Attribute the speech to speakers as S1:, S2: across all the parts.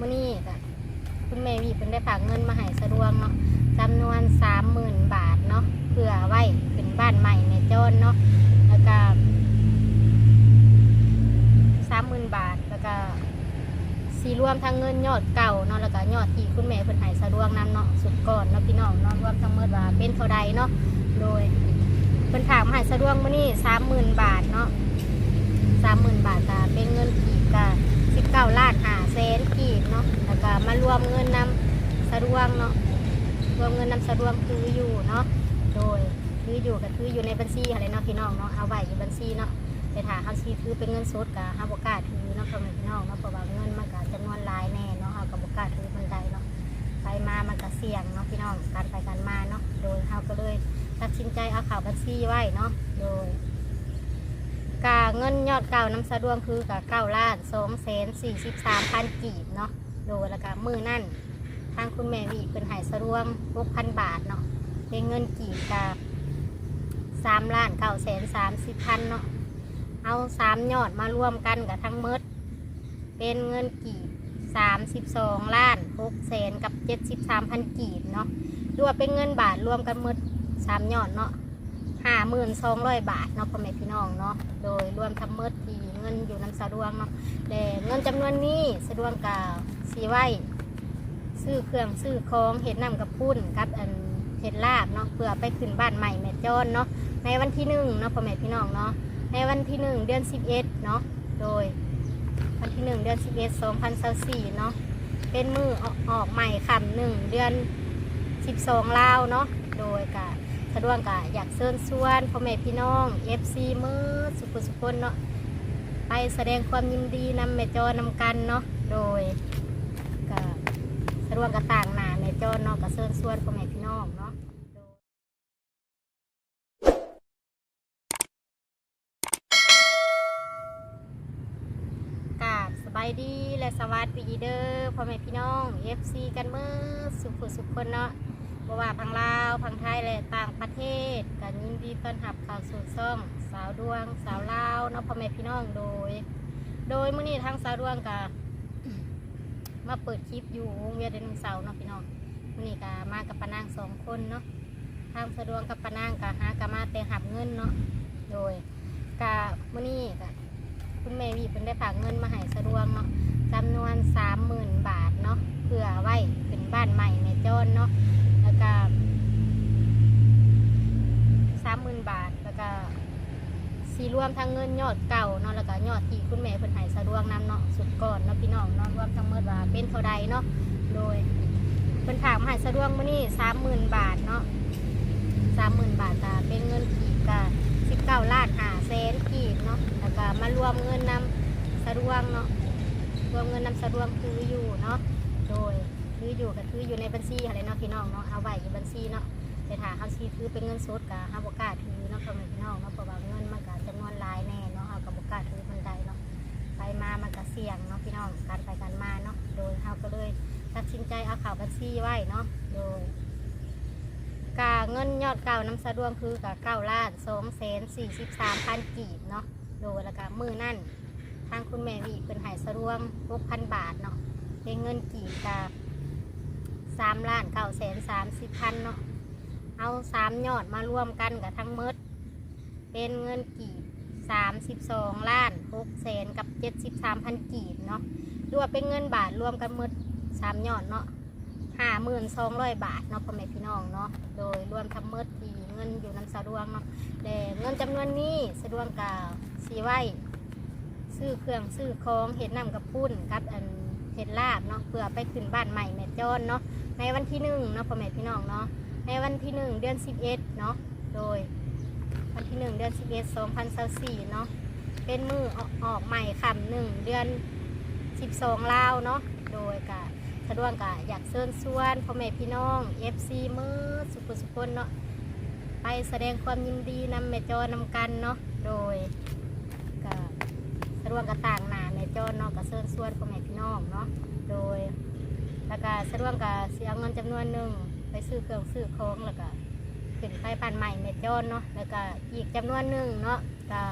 S1: มื้อนี้ก็คุณแม่วีเพิ่นได้ฝากเงินมาให้สะดวงเนาะจำนวน30,000บาทเนาะเพื่อไว้เป็นบ้านใหม่แม่จอนเนาะแล้วก็30,000บาทแล้วก็สีรวมทั้งเงินยอดเก่าเนาะแล้วก็ยอดที่คุณแม่เพิ่นให้สะดวงนํเนาะสุดก่อนเนาะพี่น้องเนาะรวมทั้งหมดว่าเป็นเท่าใดเนาะโดยเพิ่นฝากมาให้สะดวงมื้อนี้30,000บาทเนาะสามหมื่นบาทก็เป็นเงินกีก็สิบ เก้าล้านหาแสนกีบเนาะแล้วก็มารวมเงินนำสะดวงเนาะรวมเงินนำสะดวงคืออยู่เนาะโดยคืออยู่ก็คืออยู่ในบัญชีอะไรเนาะพี่น้องเนาะเอาไว้อยู่บัญชีเนาะแต่ถ้าเขาชีถือเป็นเงินสดก็ห้าบกล้าถือเนาะพ่อแม่พี่น้องเนาะเพราะว่าเงินมันก็จำนวนหลายแน่เนาะเขาก็บกล้าถือมันใดเนาะไปมามันก็เสี่ยงเนาะพี่น้องการไปการมาเนาะโดยเขาก็เลยตัดสินใจเอาข่าวบัญชีไว้เนาะโดย เงินยอดเก่าน้ำสะดวงคือกะเก้าล้านสองแสนสี่สิบสามพันกีบเนาะโดยแล้วก็มือนั่นทางคุณแม่วีเป็นหายสะดวงหกพันบาทเนาะเป็นเงินกีบกะสามล้านเก้าแสนสามสิบพันเนาะเอาสามยอดมารวมกันกับทั้งหมดเป็นเงินกีบสามสิบสองล้านหกแสนกับเจ็ดสิบสามพันกีบเนาะรวมเป็นเงินบาทรวมกันหมดสามยอดเนาะ ห้าหมื่นสองร้อยบาทเนาะพ่อแม่พี่น้องเนาะโดยรวมทั้งหมดที่เงินอยู่น้ำสะดวงเนาะแต่เงินจำนวนนี้สะดวงกาสีไว้ซื้อเครื่องซื้อของเห็ดน้ำกับปุ้นกับอันเห็ดลาบเนาะเพื่อไปขึ้นบ้านใหม่แม่จอนเนาะในวันที่หนึ่งเนาะพ่อแม่พี่น้องเนาะในวันที่หนึ่งเดือนสิบเอ็ดเนาะโดยวันที่หนึ่งเดือนสิบเอ็ดสองพันสี่เนาะเป็นมือออกใหม่คำหนึ่งเดือนสิบสองลาวเนาะโดยกา สะดวกกะอยากเชิญชวนพ่อแม่พี่น้อง FC มือสุขสุขคนเนาะไปแสดงความยินดีนำแม่จอนำกันเนาะโดยกะสะดวกกะต่างหน้าแม่จอเนาะกะเชิญชวนพ่อแม่พี่น้องเนาะกาบสบายดีและสวัสดีเด้อพ่อแม่พี่น้อง FC กันเมื่อสุขสุขคนเนาะ บว่าพังลาวพังไทยและต่างประเทศกันยินดีต้อนรับเข้าสู่ช่อง สาวดวง สาวลาวเนาะพ่อแม่พี่น้องโดย โดยมื้อนี้ทางสาวดวงกะมาเปิดคลิปอยู่วงเวียนเดนเสาร์เนาะพี่น้องมื้อนี้กะมากับปานางสองคนเนาะทางสะดวงกับปานางกะหากะมาแต่หับเงินเนาะโดยกะมื้อนี้กะคุณแม่วีเพิ่นได้ฝากเงินมาให้สะดวงเนาะจำนวนสามหมื่นบาทเนาะเพื่อไว้เป็นบ้านใหม่แม่จอนเนาะ แล้วก็สามหมื่นบาทแล้วก็สีรวมทั้งเงินยอดเก่าเนาะแล้วก็ยอดที่คุณแม่เพิ่นให้สะดวกนำเนาะสุดก่อนเนาะพี่น้องเนาะรวมทั้งหมดว่าเป็นเท่าใดเนาะโดยเพิ่นฝากมาให้สะดวกมื้อนี้สามหมื่นบาทเนาะสามหมื่นบาทก็เป็นเงินกีบก็สิบเก้าล้านห้าแสนกีบเนาะแล้วก็มารวมเงินนำสะดวกเนาะรวมเงินนำสะดวกคืออยู่เนาะ ออยู่ก็คืออยู่ในบัญชีอะไรเนาะพี่น้องเนาะเอาไว้อยู่บัญชีเนาะแต่ถ้าเขาชีถือเป็นเงินสดกับเขาบกล้าถือเนาะพ่อแม่พี่น้องเนาะเพราะว่าเงินมันก็จำนวนหลายแน่เนาะเขาก็บกล้าถือมันใดเนาะไปมามันก็เสี่ยงเนาะพี่น้องการไปการมาเนาะโดยเขาก็เลยตัดสินใจเอาข่าวบัญชีไว้เนาะโดยกาเงินยอดเก่าน้ำสะดวงคือกับเก้าล้านสองแสนสี่สิบสามพันกีบเนาะโดยแล้วก็มือนั่นทางคุณแม่วีเป็นหายสะดวงหกพันบาทเนาะเป็นเงินกีบกับ สามล้านเก้าแสนสามสิบพันเนาะเอาสามยอดมารวมกันกับทั้งหมดเป็นเงินกีบสามสิบสองล้านหกแสนกับเจ็ดสิบสามพันกีบเนาะรวมเป็นเงินบาทรวมกันหมดสามยอดเนาะห้าหมื่นสองร้อยบาทเนาะพ่อแม่พี่น้องเนาะโดยรวมทั้งหมดที่เงินอยู่น้ำสะดวงเนาะแต่เงินจำนวนนี้สะดวงกาสีไว้ซื้อเครื่องซื้อของเห็ดน้ำกับปุ้นกับอันเห็ดลาบเนาะเพื่อไปขึ้นบ้านใหม่แม่จอนเนาะ ในวันที่หนึ่งเนาะพ่อแม่พี่น้องเนาะในวันที่หนึ่งเดือนสิบเอ็ดเนาะโดย วันที่หนึ่งเดือนสิบเอ็ดสองพันสี่เนาะเป็นมือออกออกใหม่คำหนึ่งเดือนสิบสองลาวเนาะโดยกะสะดวกกะอยากเชิญชวนพ่อแม่พี่น้องเอฟซีมือสุขุสุคนเนาะไปแสดงความยินดีนำแม่จอนำกันเนาะโดยกะสะดวกกระต่างหนาในจอเนาะกับเชิญชวนพ่อแม่พี่น้องเนาะโดย แล้วก็สะดวกกับเสียเงินจำนวนหนึ่งไปซื้อเครื่องซื้อของแล้วก็ขึ้นไปปันใหม่เมจอนเนาะแล้วก็อีกจำนวนหนึ่งเนาะก็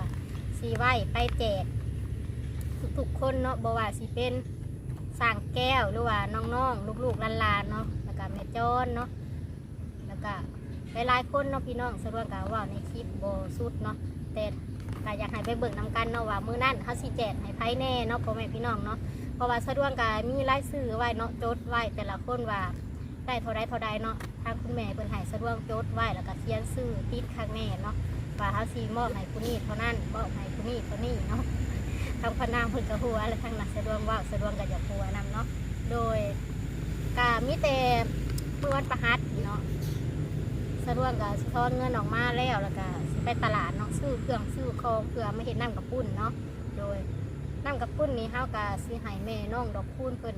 S1: สีไว้ไปแจกทุกๆคนเนาะบว่าสีเป็นสร้างแก้วหรือว่าน้องๆลูกๆหลานๆเนาะแล้วก็แม่จอนเนาะแล้วก็หลายๆคนเนาะพี่น้องสะดวกกับว่าในคลิปโบสุดเนาะแต่ก็อยากให้ไปเบิ่งนำกันเนาะว่ามื้อนั้นเฮาสิแจกให้ไผแน่เนาะพ่อแม่พี่น้องเนาะ เพราะว่าสะดวกก็มีรายชื่อไว้เนาะจดไว้แต่ละคนว่าได้เท่าใดเท่าใดเนาะทางคุณแม่เพิ่นให้สะดวกจดไว้แล้วก็เขียนชื่อติดข้างแน่เนาะว่าเฮาสิมอบให้ผู้นี้เท่านั้นมอบให้ผู้นี้เท่านี้เนาะทางพนางเพิ่นก็หัวและทางนักสะดวกว่าสะดวกก็อยาหัวนำเนาะโดยกามีแต่เมื่อวันประหัสเนาะสะดวกก็สิทอนเงินออกมาแล้วแล้วก็สิไปตลาดเนาะซื้อเครื่องซื้อของเพื่อมาเฮ็ดน้ำกับปุ้นเนาะโดย น้ำกับปุ้นนี้เฮาก็สิให้แม่น้องดอกคูณเพิ่น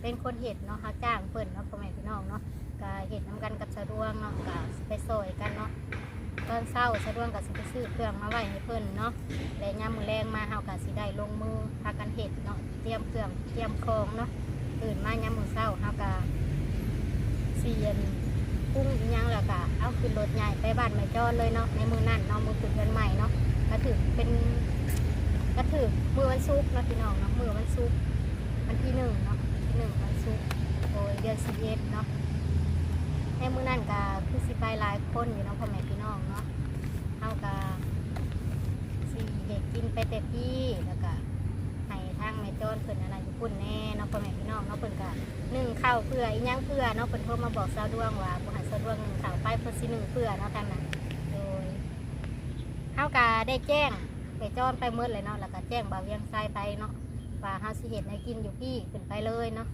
S1: เป็นคนเฮ็ดเนาะเฮาจ้างเพิ่นเนาะพ่อแม่พี่น้องเนาะก็เฮ็ดนํกันกับสะดวกเนาะก็สิไปซอยกันเนาะตอนเช้าสะดวกก็สิไปซื้อเครื่องมาไว้ให้เพิ่นเนาะและยามมือแรงมาเฮาก็สิได้ลงมือพากันเฮ็ดเนาะเตรียมเครื่องเตรียมของเนาะตื่นมายามมื้อเช้าเฮาก็เสียนปรุ้งยังแล้วก็เอาขึ้นรถใหญ่ไปบ้านแม่จอนเลยเนาะในมือนั่นเนาะมือขึ้นเดือนใหม่เนาะก็ถือเป็น ก็ถือมือวันศุกร์เนาะพี่น้องเนาะมือวันศุกร์วันที่หนึ่งเนาะที่หนึ่งวันศุกร์โดยเดือนสิบเอ็ดเนาะในมือนั่นก็คือสิไปหลายคนอยู่เนาะพ่อแม่พี่น้องเนาะเฮาก็สี่เด็กกินไปแต่พี่แล้วก็ให้ทางแม่โจนเพิ่นอะไรอยู่ปุ่นแน่เนาะพ่อแม่พี่น้องเนาะเพิ่นก็นึ่งข้าวเพื่ออีหยังเพื่อเนาะเพิ่นโทรมาบอกสาวดวงว่าบ่ให้สาวดวงนึ่งข้าวไปเพิ่นสินึ่งเพื่อเนาะทางนั้นโดยเฮาก็ได้แจ้ง แม่โจนไปหมดเลยเนาะแล้วก็แจ้งบ่าวเวียงไซไปเนาะว่าเฮาสิเฮ็ดให้กินอยู่พี่ขึ้นไปเลยเนาะ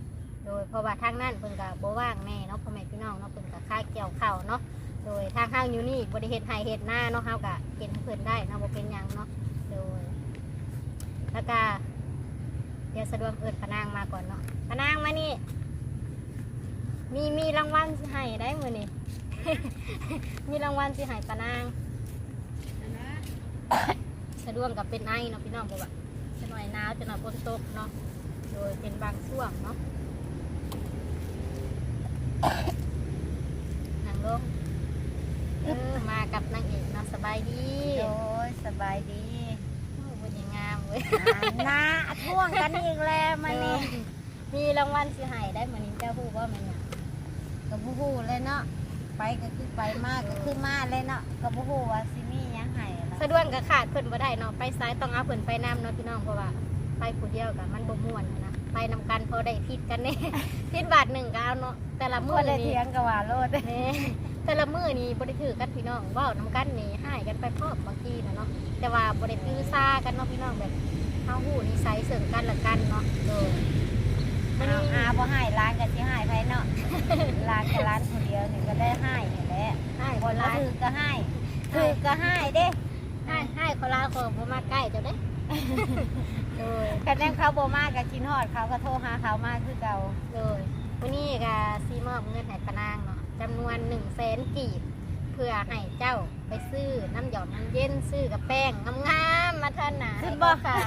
S1: โดยเพราะว่าทางนั้นเพิ่นก็บ่ว่างแน่เนาะพ่อแม่พี่น้องเนาะเพิ่นก็ค่ายเกี่ยวข้าวเนาะโดยทางห้างอยู่นี่บริเฮ็ดไฮเฮ็ดหน้าเนาะเฮาก็เห็นเพิ่นได้เนาะบ่เป็นหยังเนาะโดยแล้วก็เดี๋ยวสะดวกเอิ้นพะนางมาก่อนเนาะพะนางมานี่ มีมีรางวัลสิให้ได้มื้อนี้ มีรางวัลสิให้พะนางะดวกกับเป็นไอเนาะพี่น้องบอกว่าจะหน่อยหนาวจะหน่อยฝนตกเนาะโดยเป็นบางช่วงเนาะนั่งลงเออมากับนางเอกเนาะสบายดี
S2: โดยสบายดี
S1: โอ้วันยังงามเว้ย
S2: อ่าหน้าท่วงกันอีกแล้วมานี่
S1: มีรางวัลสิให้ได้เหมือนนี้เจ้าผู้ว่ามันเนี่ย
S2: กับบูฮูเลยเนาะไปก็คือไปมากก็คือมาเลยเนาะกับบูฮูว่าซิมีหยังไห้ล่ะ
S1: สะดวกกับขาดเพิ่นบ่ได้เนาะไปซ้ายต้องเอาเพิ่นไปนํเนาะพี่น้องเพราะว่าไปผู้เดียวกับมันบ่ม่วนนะไปนำกันพอได้ผิดกันแน่ ผิดบาทหนึ่งก็เอาเนาะแต่ละมื้
S2: เมื่
S1: อ
S2: อได้
S1: นี่
S2: เถียงกับว่าโลด
S1: แหม่แต่ละมื้อนี่บ่ได้ถือกันพี่น้องเว้านำกันนี่ให้กันไปพร้อมบางทีนะเนาะแต่ว่าบ่ได้ถือซากันเนาะพี่น้องแบบเฮาฮู้นิสัยซึ่งกันและกันเนาะโดยมื้อ
S2: อา
S1: นี้
S2: อาบ่ให้ร้านก็สิให้ไผเนาะร้านกับร้านคนเดียวนี่ก็ได้ให้นี่แหละ
S1: ให้
S2: ค
S1: บ่
S2: น
S1: ห
S2: ละ
S1: ลาย
S2: ถือก็ให้ถือก็ให้เด้
S1: ให้ให้เขาลาเขาบ่มาใกล้เจ้าเด้โดย
S2: คะแนนเขาบ่มาก็กินฮอดเขาก็โทรหาเขามาคือเก่า
S1: โดยวันนี้ก็ซีมอบเงินให้ปานางเนาะจำนวนหนึ่งแสนกีบเพื่อให้เจ้าไปซื้อน้ำหยอดน้ำเย็นซื้อกับแป้งงามๆมาท่านหนา
S2: ขึ้นบ่
S1: ค่ะ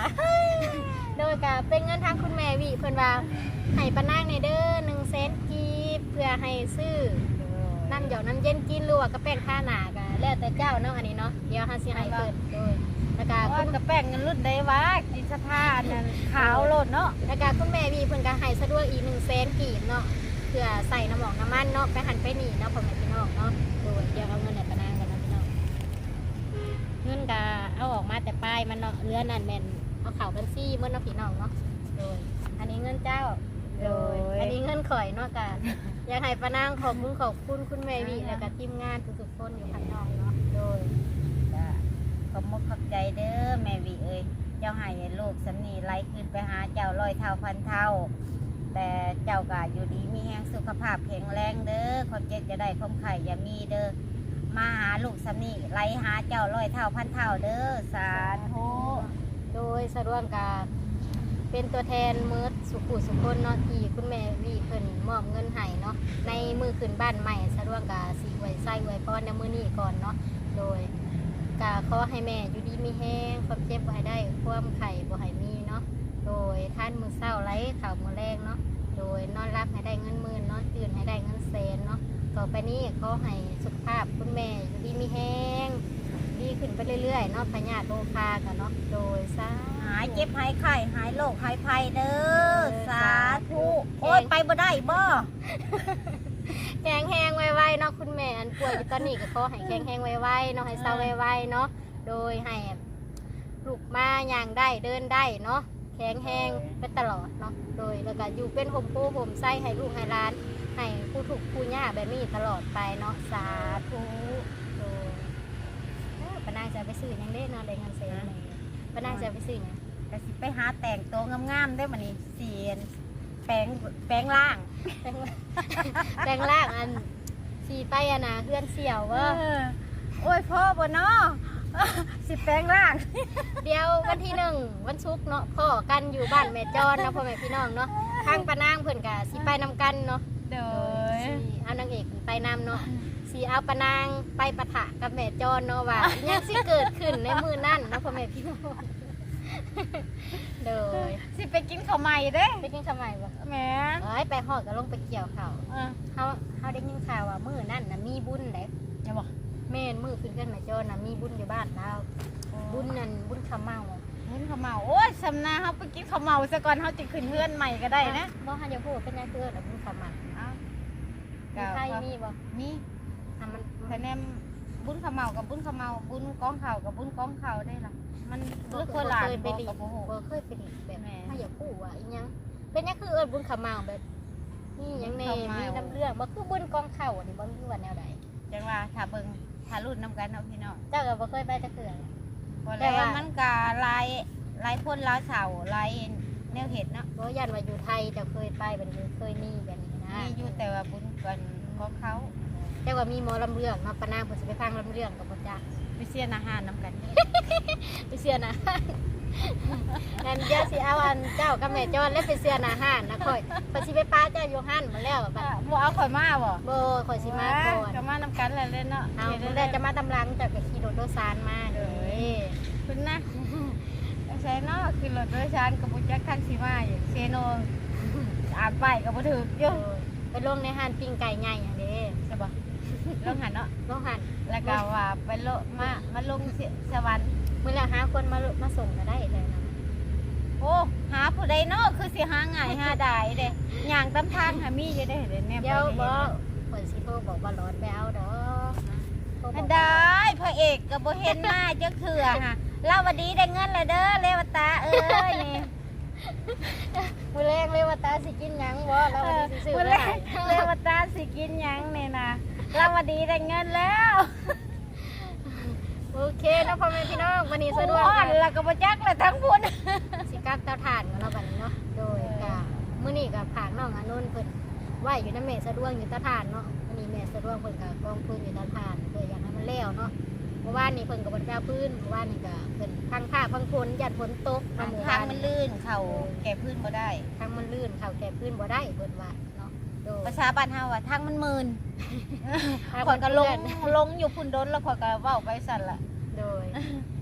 S1: โดยก็เป็นเงินทางคุณแม่วิเพิ่นว่าให้ปานางในเด้อหนึ่งแสนกีบเพื่อให้ซื้อ น้ำหยอดน้ำเย็นกินหรือว่ากับแป้งท่าหนาก็แล้วแต่เจ้าเนาะอันนี้เนาะเดี๋ยวเฮาสิให้เพิ่นโดยแล้วก็
S2: ว่า
S1: คุณ
S2: กระแป้งเงินรุ่นได้วะกินสภาพนั่นขาวโลดเนาะ
S1: แล้วก็คุณแม่วีเพิ่นก็ให้สะดวกอีกหนึ่งเซนกีบเนาะเพื่อใส่น้ำหมอกน้ำมันเนาะไปหันไปหนีเนาะพ่อแม่พี่น้องเนาะโดยเดี๋ยวเอาเงินไหนปะนางกันนะพี่น้องเงินก็เอาออกมาแต่ปลายมันเนาะเรือนั่นแม่นเอาเข่าบัญชีเมื่อเนาะพี่น้องเนาะโดยอันนี้เงินเจ้า
S2: โดย
S1: อันนี้เงินข่อยเนาะกะ อยากให้ปะนางขอบคุณขอบคุณคุณแม่วีแล้วก็ทีมงานทุกๆคนอยู่ข้างนอกเนาะโดย
S2: จ้ะขอบมุกขอบใจเด้อแม่วีเอ้ยเจ้าให้ลูกสำนีไล่ขึ้นไปหาเจ้าร้อยเท่าพันเท่า แต่เจ้าก็อยู่ดีมีแหงสุขภาพแข็งแรงเด้อคนเจ็บจะได้คมไข่อย่ามีเด้อมาหาลูกสำนีไล่หาเจ้าร้อยเท่าพันเท่าเด้อสาธุ
S1: โดยสะดวกกาเป็นตัวแทนมืดสุขุสุคนเนาะที่คุณแม่วีเพิ่นมอบเงิน ในมือขึ้นบ้านใหม่สะดวกกาสีไว้ใส่ไว้พรในมือนี้ก่อนเนาะโดยกาขอให้แม่อยู่ดีมีแห้งความเจ็บบ่ให้ได้ความไข่บ่ให้มีเนาะโดยท่านมือเศร้าไร้ข่าวมือแรงเนาะโดยนอนรับให้ได้เงินหมื่นนอนตื่นให้ได้เงินแสนเนาะต่อไปนี้ขอให้สุขภาพคุณแม่อยู่ดีมีแห้งดีขึ้นไปเรื่อยๆเนาะพญาติโลคากันเนาะโดยสาาา
S2: ยเจ็บหายไข้หายโรคหายภัยเด้อสาธุโอ้ยไปบ่ได้บ่
S1: แข็งแห้งไวๆเนาะคุณแม่อันป่วยอยู่ตอนนี้ก็ขอให้แข็งแห้งไวๆเนาะให้เศร้าไวๆเนาะโดยให้ลูกมาย่างได้เดินได้เนาะแข็งแห้งไปตลอดเนาะโดยแล้วก็อยู่เป็นผมโพผมไส้ให้ลูกให้ร้านให้ผู้ถูกผู้ย่าแบบนี้ตลอดไปเนาะสาธุโดยเอ้อปานางจะเอาไปซื้อหยังเด้เนาะได้เงินเสียอะไรปานางจะเอาไปซื้อหยัง
S2: ก็สิไปหาแต่งตัวงามๆได้อมื้อนี้เสียนแปลงแปลงร่าง
S1: แรงแรงล่างอันสีไปอะนะเพื่อนเสี่ยวเว่า
S2: เออโอ้ยพ่อบ่เนาะสิแปลงร่าง
S1: เดี๋ยววันที่หนึ่งวันศุกร์เนาะพ่อกันอยู่บ้านแม่จอนเนาะพ่อแม่พี่น้องเนาะทางปานางเพิ่นกะสิไปนำกันเนาะ
S2: เด้
S1: สิเอานางเอกไปนำเนาะสีเอาปานางไปปะทะกับแม่จอนเนาะว่าอิหยังสิเกิดขึ้นในมือนั่นเนาะพ่อแม่พี่น้อง เด้อ
S2: สิไปกินข้าวใหม่เด้
S1: ไปกินทำไมบ่
S2: แหม่
S1: เอ้ยไปฮอดก็ลงไปเกี่ยวข้าว
S2: เออ
S1: เฮาเฮาได้ยินข่าวว่ามื้อนั่นน่ะมีบุญเด้
S2: อย่าบอก
S1: แม่นมือขึ้นกันแม่จอนน่ะมีบุญอยู่บ้านเราบุญนั่นบุญคำเมา
S2: เห็นข้าวเมาโอ้ยสำนาเฮาไปกินข้าวเมาซะก่อนเฮาจะขึ้นเฮือนใหม่ก็ได้นะ
S1: บ่ฮันจะพูดเป็นยังเกิดอะบุญคำเมา
S2: เอ้า
S1: มีใครมีบ่
S2: มี
S1: ทำมัน
S2: คะแนน บุญข้าวเมากับบุญข้าวเมาบุญกองข้าวกับบุญกองข้าวได้ล่ะ มันเลือกคนหลาน
S1: เคยไป
S2: บอก
S1: ดิ
S2: กับโอ้โห
S1: บ่เคยไปดิแบบ
S2: แม่
S1: ถ้าอยากพูดว่าอีหยังเป็นยังคือเอิ้นบุญคำเมาแบบนี่หยังแน่
S2: บุญคำเมามี
S1: มีน้ำเรื่องบ่คือบุญกองเข้าอันนี้บ่รู้ว่าแนวใด
S2: จังว่าถ้าเบิ่งถ้ารุ่นนํกันเนาะพี่น้อง
S1: เจ้าก็บ่เคยไปจักเทื่อ
S2: บ่
S1: แต่
S2: แล้ว
S1: ว่า
S2: มันก็หลายหลายคนหลายเสาหลายแนวเห็ดเนาะ
S1: บ่ยันว่าอยู่ไทยเจ้าเคยไปบัดนี้เคยมีแบบนี้นะ
S2: มีอยู่แต่ว่าบุญกันของเขา
S1: แต่ว่ามีหมอลำเรื่องมาปะนางเพิ่นสิไปฟังลำเรื่องกับบ่จัก
S2: ไปเสียนอาหารนํกัน
S1: ไปเสียนะนั่นเดี๋ยวสิเอาอันเจ้ากับแม่จอนแล้วไปเสียนาห้านนะข่อยข่อยสิไปป้าเจ้าอยู่ห้านมาแล้วบัด
S2: บ่เอาข่อยมาบ่
S1: โบข่อยสิมาก่อน
S2: ก็มานํกันแหละเล่นเนาะ
S1: เอา
S2: ฮ็ด
S1: เพิ่น
S2: ได้
S1: ได้จะมาตำลังจากขี่รถโดยสารมาเด้อ
S2: คุณนะใช่เนาะคือรถโดยสารกับบุจักทันสิมาอย่างเซโนอ่านไปกับบุถึกอ
S1: เอยู่อไปลงในห้านปิ้งไก่ใหญ่อย่างเด้
S2: ใช่ปะ ลงหันเนาะ
S1: ลงหัน
S2: แล้วก็ว่าไปโลมามาลงเสสวรรค์
S1: มื้อแล้วหาคนมามาส่งก็ได้เลยนะ
S2: โอ้หาผู้ใดเนาะคือสิหาง่ายหาได้เด้ย่างตำทางหามีอยู่ได้เด้แน่
S1: เดี๋ยว
S2: บ่
S1: บ่ข่อยสิโทรบอกว่าร้อนไปเอาดอกโทรบ
S2: อั
S1: อก
S2: นได้พระเอกก็บ่เห็นมาจักเถื่อฮะเล่าวันดีได้เงินแล้วเด้อเลวตาเอ้ยนี่
S1: มื้อแรกเลยว่าตาสิกินหยังบ่แล้ว
S2: เอ
S1: วัน
S2: อ
S1: นี้สิซื้อ
S2: มื้อ
S1: ไป
S2: แร
S1: ให้
S2: กเลวตาสิกินหยังนี่นะ เล่าวันดีได้เงินแล้ว
S1: โอเคเนาะพ่อแม่พี่น้องวันนี้สะดวก
S2: อ่อ
S1: กันน
S2: แล้วก็บ่จักแล้วทั้งพุ่น
S1: สิกลับเตาถ่านกันเนาะบัดนี้เนาะโดยกะมื้อนี้ก็ผากน้องอนุนเพิ่นไหวอยู่นำแม่สะดวกอยู่เตาถ่านเนาะวันนี้แม่สะดวกเพิ่นก็กองพื้นอยู่เตาถ่านเพื่ออยากให้มันแล้วเนาะเมื่อวานนี้เพิ่นก็บ่ได้ไปเอาพื้นเมื่อวานนี้ก็เพิ่นพังผ้าพังฝนยันฝนตกเนาะเมื่อ
S2: ทาง
S1: วาน
S2: มันลื่นเข่าแก่พื้นบ่ได้
S1: ทางมันลื่นเข้าแก่พื้นบ่ได้เพิ่นว่าเนาะ โดย
S2: ภาษาบ้านเฮาว่าทางมันมืน
S1: ทาง
S2: ข่อยก็ลง
S1: เพื่อน
S2: ลงอยู่พุ่นโดนแล้วข่อยก็เว้าไปสั่นละ
S1: โดย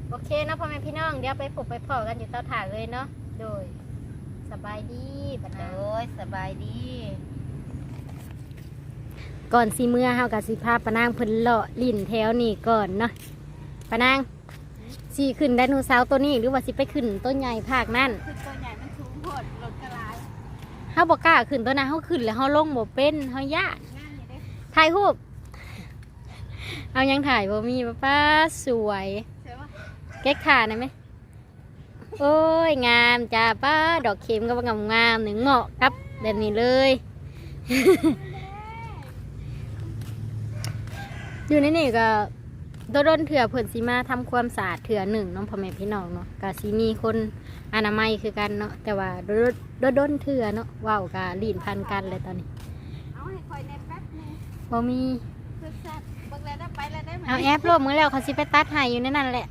S1: โอเคเนาะพ่อแม่พี่น้องเดี๋ยวไปพบไปพอกันอยู่เตาถ่านเลยเนาะโดย สบายดีบัด
S2: โด
S1: นี้
S2: ยสบายดี
S1: ก่อนสิเมื่อเฮากับสิพาปะนางเพิ่นเลาะลิ่นแถวนี่ก่อนเนาะปะนางสิขึ้นไดโนเสาร์ตัวนี้หรือว่าสิไปขึ้นต้นใหญ่ภาคนั่น
S2: คือตัวใหญ่มันสูงโพดรถกระลาย
S1: เฮาบ่กล้าขึ้นตัวนั้นเฮาขึ้นแล้วเฮาลงบ่เป็นเฮาย่าน
S2: งานนี่เด้
S1: ถ่ายรูปเอายังถ่ายบ่มีป้าป้าสวย
S2: ใช่ปะ
S1: เก๊กขาได้ไหมโอ้ยงามจ้าป้าดอกเข็มก็งามงามหนึ่งเหมาะครับแบบนี้เลย อยู่ในนี่ก็โดนเถื่อเพิ่นสิมาทำความสะอาดเถื่อหนึ่งน้องพ่อแม่พี่น้องเนาะก็สิมีคน อนามัยคือกันเนาะแต่ว่าโดนๆเถื่อเนาะเว้าวกะลีนพันกันเลยตอนนี้
S2: เอาให้ข่อยในแป๊บนึง
S1: บ่มี
S2: คือสัตว์เบิ่งแล้วได้ไปแล้วได้ไหม
S1: เอาแอปโลบมือแล้วเขาสิไปตัดให้อยู่ในนั่นแหละ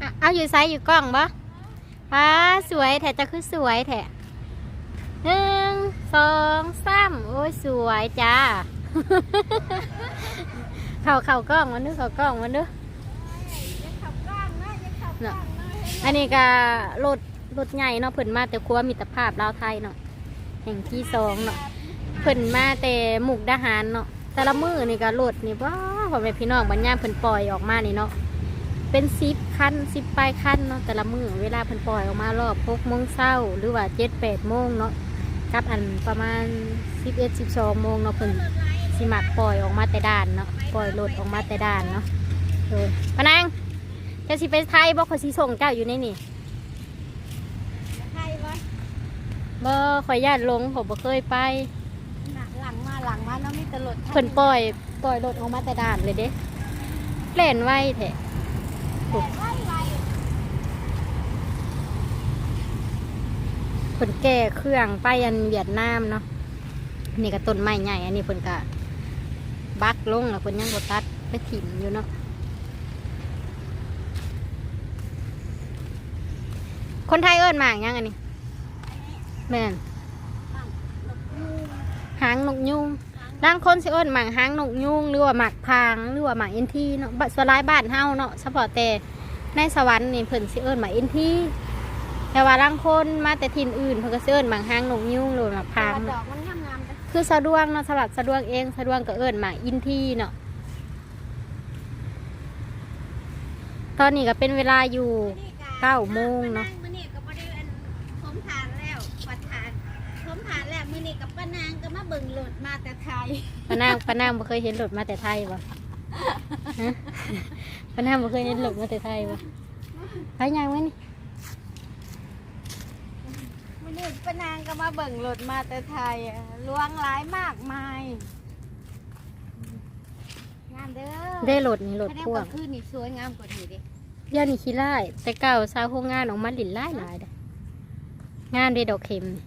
S1: อะเอาอยู่ไซส์อยู่กล้องบ่ป้าสวยแถจะคือสวยแถหนึ่งสองสามโอ้ยสวยจ้า เข่าเข่ากล้องมันนึกเข่ากล้องมันนึก
S2: ยังขับกล้อง นะยังขับกล้องนะ
S1: อันนี้ก็รถรถใหญ่เนาะเพิ่นมาแต่ครัวมิตรภาพลาวไทยเนาะแห่งที่สองเนาะเพิ่นมาแต่หมุกดาหารเนาะแต่ละมือนี่ก็รถนี่ว้าพ่อแม่พี่น้องบรรยามเพิ่นปล่อยออกมานี่เนาะเป็นซิปคันสิบปลายคันเนาะแต่ละมือเวลาเพิ่นปล่อยออกมารอบหกโมงเช้าหรือว่าเจ็ดแปดโมงเนาะกับอันประมาณสิบเอ็ดสิบสองโมงเนาะเพิ่นสิมักปล่อยออกมาแต่ด่านเนาะปล่อยรถออกมาแต่ด่านเนาะโดยพะนาง จะสิไปไทยบอกเขาสิส่งเจ้าอยู่ในนี่
S2: ใช่ปะ
S1: บ่ขอยญาติลงผมบ่เคยไป
S2: หลังมาหลังมาเนาะมีแตลด
S1: เพิ่นปล่อยปล่อยรถออกมาแต่ด่านเลยเด้เล่นไว้แท้
S2: ไว้ไว้
S1: เพิ่นแก้เครื่องไปอันเวียดนามเนาะอันนี่ก็ต้นไม้ใหญ่อันนี้เพิ่นก็บักลงแล้วเพิ่นยังบ่ตัดไปถิ่มอยู่เนาะ คนไทยเอิ้นหมากหยังอันนี้แม่นหางนกยูงบางคนสิเอิ้นหมากหางนกยูงหรือว่าหมากพางหรือว่าหมากเอ็นทีเนาะบัดส่วนหลายบ้านเฮาเนาะเฉพาะแต่ในสวรรค์นี่เพิ่นสิเอิ้นหมากเอ็นทีแต่ว่าบางคนมาแต่ถิ่นอื่นเพิ่นก็สิเอิ้นหมากหางนกยูงหรือหมากพาง
S2: ด
S1: เนาะ
S2: อกมันงามๆกัน
S1: คือสะดวกเนาะสำหรับสะดวกเองสะดวกก็เอิ้นหมากอินทีเนาะตอนนี้ก็เป็นเวลาอยู่เก้าโมงเนาะ
S2: เบิ่งโหลดมาแต่ไทย
S1: ปานางปานางบ่เคยเห็นรถมาแต่ไทยบ่ฮะปานางบ่เคยเห็นรถมาแต่ไทยบ่ไปยังไว้นี่
S2: มื้อนี้ป้านางก็มาเบิ่งโหลดมาแต่ไทยอะลวงหลายมากมายงามเด้อ
S1: ได้รถนี่รถ
S2: แสดง
S1: พ่ว
S2: ว่างคืนนี่สวยงามกว่านี้เด้
S1: เดี๋ยวนี้ขี้ไล่แต่เก่าสาวโรงงานออกมาหลินไล่หลายเด้องานได้ดอกเข็มนี่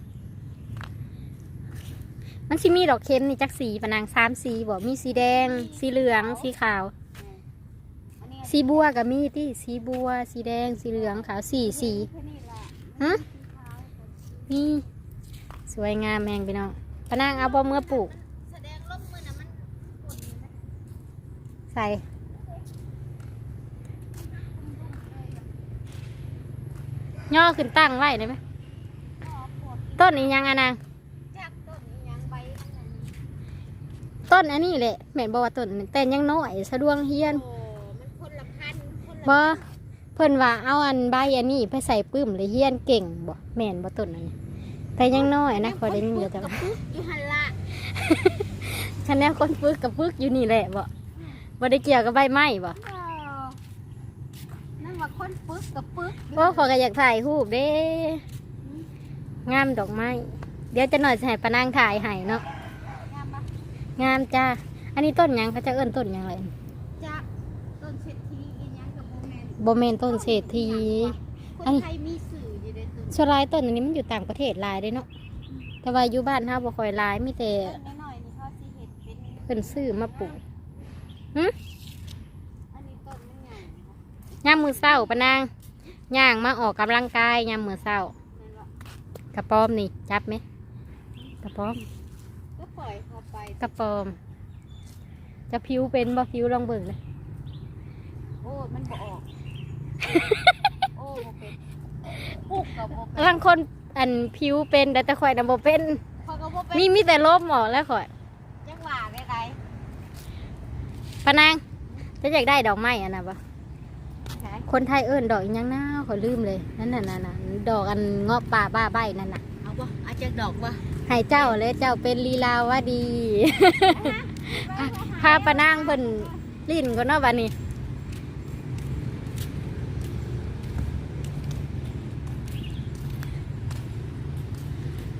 S1: มันสิมีดอกเข็มนี่จักสีปนางสามสีบ่มีสีแดง สีเหลือง สีขาว สีบัวก็มีที่สีบัว สีแดง สีเหลืองขาวสีสี
S2: แค่นี้แหละ
S1: ฮะนี่สวยงามแมงพี่น้องปะนางเอาบ่เมื่อปลูกใส่ย่อขึ้นตั้งไว้ได้ไหมต้นนี้ยังอะนาง
S2: จากต้นนี้ยังใบอันนั้น
S1: ต้นอันนี้แหละแม่นบอกว่าต้นนั้นแต่ยังน้อยสะดวงเฮียน
S2: โอ้มันคนละพันธุ์คนละ
S1: บ่เพิ่นว่าเอาอันใบอันนี้ไปใส่ปื้มเลยเฮียนเก่งบ่แม่นบ่ต้นอันนี้แต่ยังน้อยนะพอได้ยินเดี๋ยวจะ
S2: กับปึ๊กอยู่หันละ
S1: คะแนนคนฝึกกับฝึกอยู่นี่แหละบ่บ่ได้เกี่ยวกับใบไม้บ่
S2: เออนั่นว่าคนปึ๊กกับปึ๊ก
S1: โอ้ขอยก็อยากถ่ายรูปเด้งามดอกไม้เดี๋ยวจะหน่อยจะให้ปานางถ่ายให้เนาะ
S2: งามปะ
S1: งามจ้า อันนี้ต้นหยังเขาจะเอิ้นต้นหยังเลย
S2: จากต้นเศรษฐีอีหยังกับโมเมนต์
S1: โบเมนต้นเศรษฐี
S2: ค
S1: อัน
S2: น
S1: นี้
S2: ไทยมีสื่ออยู่ในต้น
S1: สลายต้นอันนี้มันอยู่ต่างประเทศหลายเด้เนาะ แต่ว่าอยู่บ้านเฮาบ่ค่อยหลายมีแต่
S2: ต้นน้อยๆนี่เขาสิเห็ดเป็น
S1: เพิ่นซื้อมาปลูกหึ
S2: อันนี้ต้นมันใหญ่
S1: ยามมื้อเช้าปานางย่างมาออกกำลังกายยามมื้อเช้า
S2: นั่นว่าก
S1: ระป๋อมนี่จับไหมกระป๋อม
S2: ก็ปล่อยเขาไป
S1: กระป๋อม จะผิวเป็นบ่ผิวลองเบิ่งเลย
S2: โอ้มันบ่ออก โอ้บ่เป็นปลูกกับบ่เป็น
S1: บางคนอันผิวเป็นแต่แต่ข่อยน่ะบ่เป็น
S2: เขาก็บ่เป็น
S1: มีมีแต่ลบหมอกแล้วข่อย
S2: จังหวะได้ไร
S1: ปานางจะอยากได้ดอกไม้อันน่ะปะคนไทยเอิ้นดอกอิหยังนะขอยลืมเลย นั่นน่ะน่ะน่ะดอกอันเงาะป่าบ้าใบนั่นน่ะ
S2: เอาบ่อาจจะดอกบ่
S1: ให้เจ้าเลยเจ้าเป็นลีลาวดี พาปานางเพิ่นลิ้นก็เนาะบัดนี้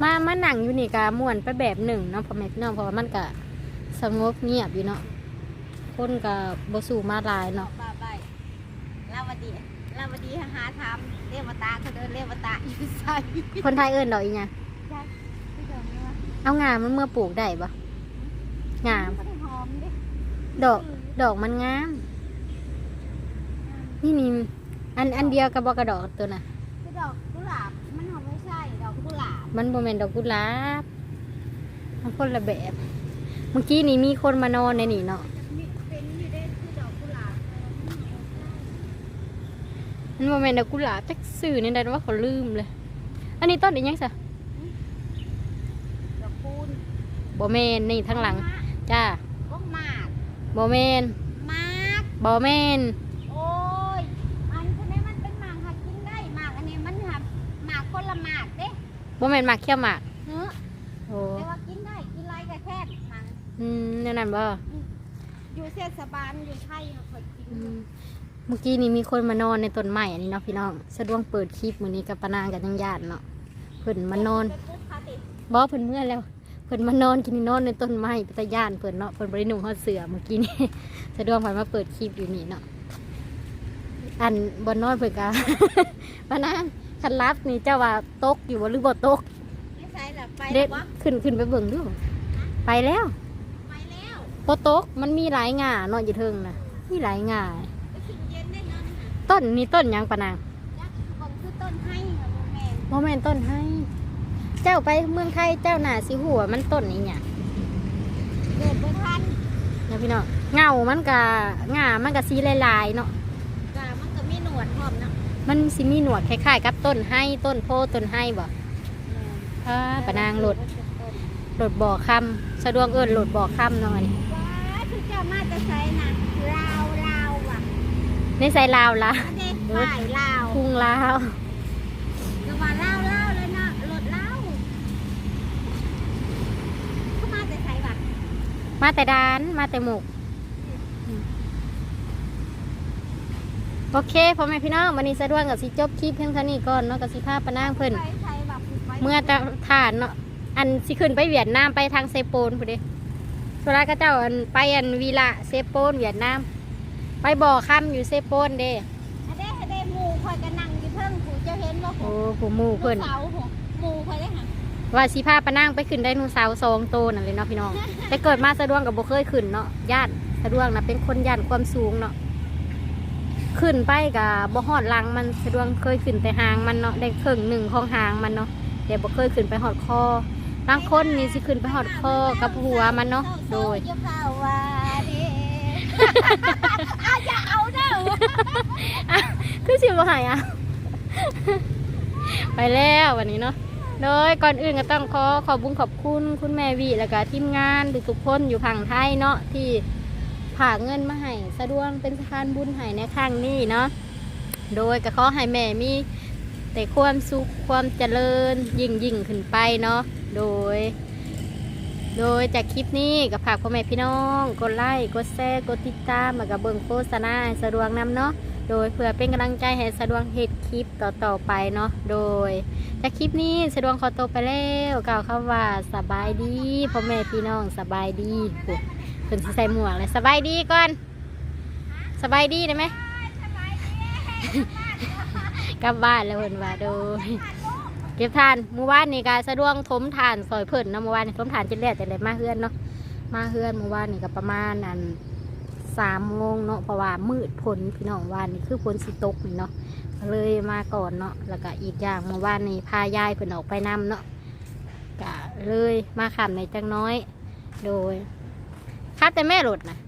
S1: มามาหนังอยู่นี่กะม่วนไปแบบหนึ่งเนาะพ่อแม่พี่น้องเพราะว่ามันกะสงบเงียบอยู่เนาะคนกะบ่สู่มาหลาย
S2: ดอ
S1: เนาะ
S2: กบ้าใบลาวดีลาวดีหาทำเรียกว่าตาเขาเดินเรียกว่าตาอยู่ใส่
S1: คนไทยเอิ้นดอกอีหยัง เอางามมันเมื่อปลูกได้ปะงาม
S2: ก็ได้หอมดิ
S1: ดอก ดอกมันงาม นี่นี่อันอันเดียวกับบอกระดอกตัวน่ะ
S2: คือดอกกุหลาบ มันหอมไม่ใช่ ดอกกุหลาบ
S1: มันโมเมนดอกกุหลาบ มันคนละแบบ เมื่อกี้นี่มีคนมานอนในนี่เนาะ
S2: มีเป็นอยู่ได้คือดอกกุหลาบ
S1: มันโมเมนดอกกุหลาบจักสื่อนี่ได้ว่าเขาลืมเลย อันนี้ต้นอีกยังสะ
S2: โบ
S1: เมนนี่ทั้งหลัง จ้า
S2: หมาก
S1: โบเมนห
S2: มาก
S1: โบเมน
S2: โอ้ยอันนี้มันเป็นหมากหากินได้หมากอันนี้มันหาหมากคนละหมากเด้โบ
S1: เมนหมากเขี้ยวหมาก
S2: เนอ
S1: โอ้
S2: แต่ว่ากินได้กินไรก็แค่หมาก
S1: อืมแน่นอนบ่
S2: อยู่เทศบานอยู่ไทยเคยกิน
S1: เมื่อกี้นี้มีคนมานอนในต้นไม้อันนี้เนาะพี่น้องสะดวงเปิดคลิปมือนี้กับปนางกับยังญาติเนาะเพิ่นมานอน
S2: บ
S1: อเพิ่นเมื่อแล้ว เพิ่นมานอนกินนอนในต้นไม้ไปตะย่านเพิ่นเนาะเพิ่นบ่ได้นุ่งฮอดเสื้อเมื่อกี้นี่สะดวกเพิ่นมาเปิดคลิปอยู่นี่เนาะอันบ่นอนเพิ่นก็ปานางคันรับนี่เจ้าว่าตกอยู่บ่หรือบ่ตก
S2: ไม่ใช่หรอไป
S1: เด็
S2: แล้
S1: ด
S2: ววะ
S1: ขึ้นขึ้นไปเบิ่งดูไปแล้ว
S2: ไปแล้ว
S1: บ่ตกมันมีหลายหง่าเนาะอยู่เทิงน่ะมีหลายหง่า
S2: ไปกินเย็นได้นอนน่ะ
S1: ต้นนี่ต้นหยังปานาง
S2: ยักษ์ผมคือต้นให้ค่ะโมแมน
S1: โมเมนต้นให้ เจ้าไปเมืองไทยเจ้าหนาสิหัวมันต้นนี้เนี่ย
S2: เกิดบ่ทัน
S1: นะพี่น้องเงามันกะงามันกะสีลายๆเนาะ
S2: กามันก็มีหนวดพร้อมเนาะ
S1: มันสิมีหนวดคล้ายๆกับต้นให้ต้นโพต้นให้บ่อ่าปะนางโหลดโหลดบ่อคำสะดวกเอิญโหลดบ่อคำเนาะอันนี้
S2: ว้าคือเจ้ามาจะใช้นะลาวลาวว่ะ
S1: ในใส่ลาวละ
S2: อันนี้ฝ่ายลาว
S1: พุงลาว
S2: ระหว่างลาวลาวเลยนะรถลาวเขามาจะใช้ว่ะ
S1: มาแต่ดานมาแต่หมกโอเคพ่อแม่พี่น้องวันนี้สะดวกกับสิจบคลิปเพียงเท่านี้ก่อนเนาะกับสิภาพปะนางเพิ่นเมื่อจะฐานเนาะอันสิขึ้นไปเวียดนามไปทางเซโปนพูดเด้สุราก็เจ้าอันไปอันวีละเซโปนเวียดนาม ไปบ่อค่ำอยู่เซโปนเด้
S2: อันนี้เด้หมูคอยกันนั่งอยู่เพิ่งผูจ้าเห็นว่า
S1: โอ้ผูหมูเพิ่น
S2: หมูคอย
S1: ว่าสิพาปะนั่งไปขึ้นไดโนเสาร์สองโตวนั่นเลยเนาะพี่น้อง แต่เกิดมาสะดวกกับบ่เคยขึ้นเนาะญาติสะดวกนะเป็นคนย่านความสูงเนาะขึ้นไปกับบ่ฮอดหลังมันสะดวกเคยขึ้นแต่หางมันเนาะได้ครึ่งหนึ่งของหางมันเนาะแต่บ่เคยขึ้นไปฮอดคอบางคนนี่สิขึ้นไปฮอดคอกับหัวมันเนาะโดย
S2: เจ้าข่าวว่าเด้อาอย่าเอาเด้อ
S1: คือสิบ่หายอะไปแล้ววันนี้เนาะ โดยก่อนอื่นก็ต้องขอขอบบุญขอบคุณคุณแม่วีแล้วก็ทีมงานทุกๆคนอยู่ฝั่งไทยเนาะที่ผ่าเงินมาให้สะดวกเป็นสะพานบุญให้ในครั้งนี้เนาะโดยก็ขอให้แม่มีแต่ความสุขความเจริญยิ่งยิ่งขึ้นไปเนาะโดย โดยจากคลิปนี้ก็ฝากพ่อแม่พี่น้อง กดไลค์กดแชร์กดติดตามแล้วก็เบิ่งโฆษณาสะดวกนำเนาะ โดยเพื่อเป็นกำลังใจให้สะดวกเฮ็ดคลิปต่อๆไปเนาะโดยจากคลิปนี้สะดวกขอตัวไปแล้วกล่าวคำว่าสบายดีพ่อแม่พี่น้องสบายดีโอ้เพิ่นใส่หมวกเลยสบายดีก่อน สบายดีได้ไหมกลับบ้านแล้วเพิ่นว่าโดยเก็บทานเมื่อวานนี่ก็สะดวกถมทานซอยเพิ่นนะเมื่อวานนี่ถมทานจนแล้วแต่เลยมาเฮือนเนาะมาเฮือนเมื่อวานนี่ก็ประมาณอัน สามโมงเนาะเพราะว่ามืดพ้นพี่น้องวานนี่คือพ้นสิตกนี่เนาะเลยมาก่อนเนาะแล้วก็อีกอย่างเมื่อวานนี้พายายเพิ่นออกไปนำเนาะก็เลยมาขำในจังน้อย โดยคัดแต่แม่รถนะ